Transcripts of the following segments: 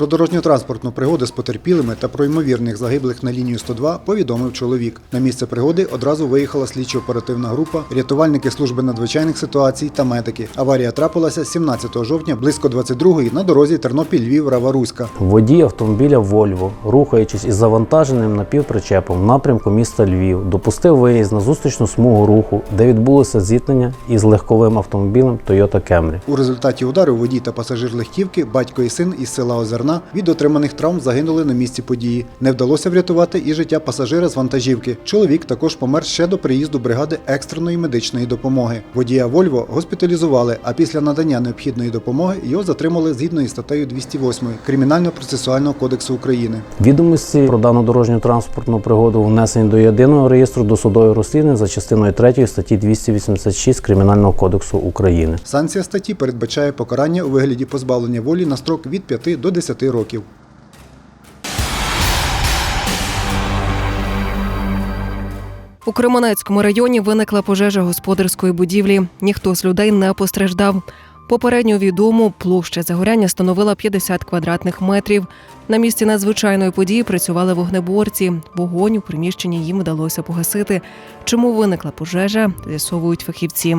Про дорожньо-транспортну пригоду з потерпілими та про ймовірних загиблих на лінію 102 повідомив чоловік. На місце пригоди одразу виїхала слідчо-оперативна група, рятувальники служби надзвичайних ситуацій та медики. Аварія трапилася 17 жовтня близько 22-ї на дорозі Тернопіль-Львів Рава-Руська. Водій автомобіля Вольво, рухаючись із завантаженим напівпричепом в напрямку міста Львів, допустив виїзд на зустрічну смугу руху, де відбулося зіткнення із легковим автомобілем Toyota Camry. У результаті удару водій та пасажир легківки, батько і син із села Озерна від отриманих травм загинули на місці події. Не вдалося врятувати і життя пасажира з вантажівки. Чоловік також помер ще до приїзду бригади екстреної медичної допомоги. Водія Вольво госпіталізували, а після надання необхідної допомоги його затримали згідно із статтею 208 Кримінально-процесуального кодексу України. Відомості про дану дорожню транспортну пригоду внесені до єдиного реєстру досудових розслідувань за частиною 3 статті 286 Кримінального кодексу України. Санкція статті передбачає покарання у вигляді позбавлення волі на строк від 5 до 10 років. У Кременецькому районі виникла пожежа господарської будівлі. Ніхто з людей не постраждав. Попередньо відомо, площа загоряння становила 50 квадратних метрів. На місці надзвичайної події працювали вогнеборці. Вогонь у приміщенні їм вдалося погасити. Чому виникла пожежа, з'ясовують фахівці.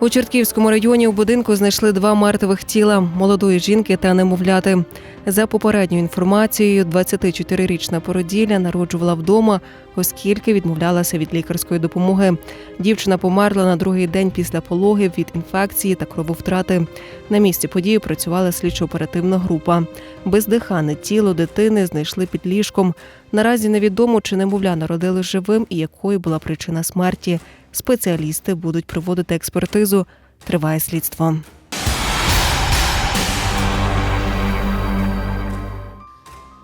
У Чортківському районі у будинку знайшли два мертвих тіла молодої жінки та немовляти. За попередньою інформацією, 24-річна породілля народжувала вдома, оскільки відмовлялася від лікарської допомоги. Дівчина померла на другий день після пологів від інфекції та крововтрати. На місці події працювала слідчо-оперативна група. Бездихане тіло дитини знайшли під ліжком. Наразі невідомо, чи немовля народили живим і якою була причина смерті. Спеціалісти будуть проводити експертизу. Триває слідство.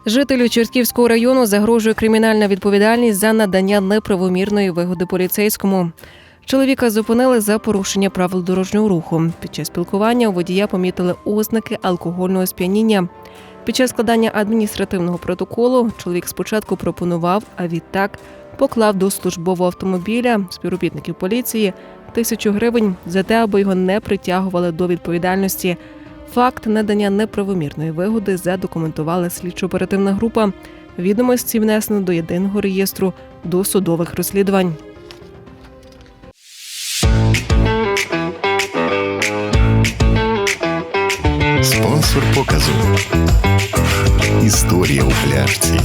Жителю Чортківського району загрожує кримінальна відповідальність за надання неправомірної вигоди поліцейському. Чоловіка зупинили за порушення правил дорожнього руху. Під час спілкування у водія помітили ознаки алкогольного сп'яніння. Під час складання адміністративного протоколу чоловік спочатку пропонував, а відтак поклав до службового автомобіля співробітників поліції тисячу гривень за те, аби його не притягували до відповідальності. Факт надання неправомірної вигоди задокументувала слідчо-оперативна група. Відомості внесено до єдиного реєстру досудових розслідувань. Спонсор показу. Історія у пляшці.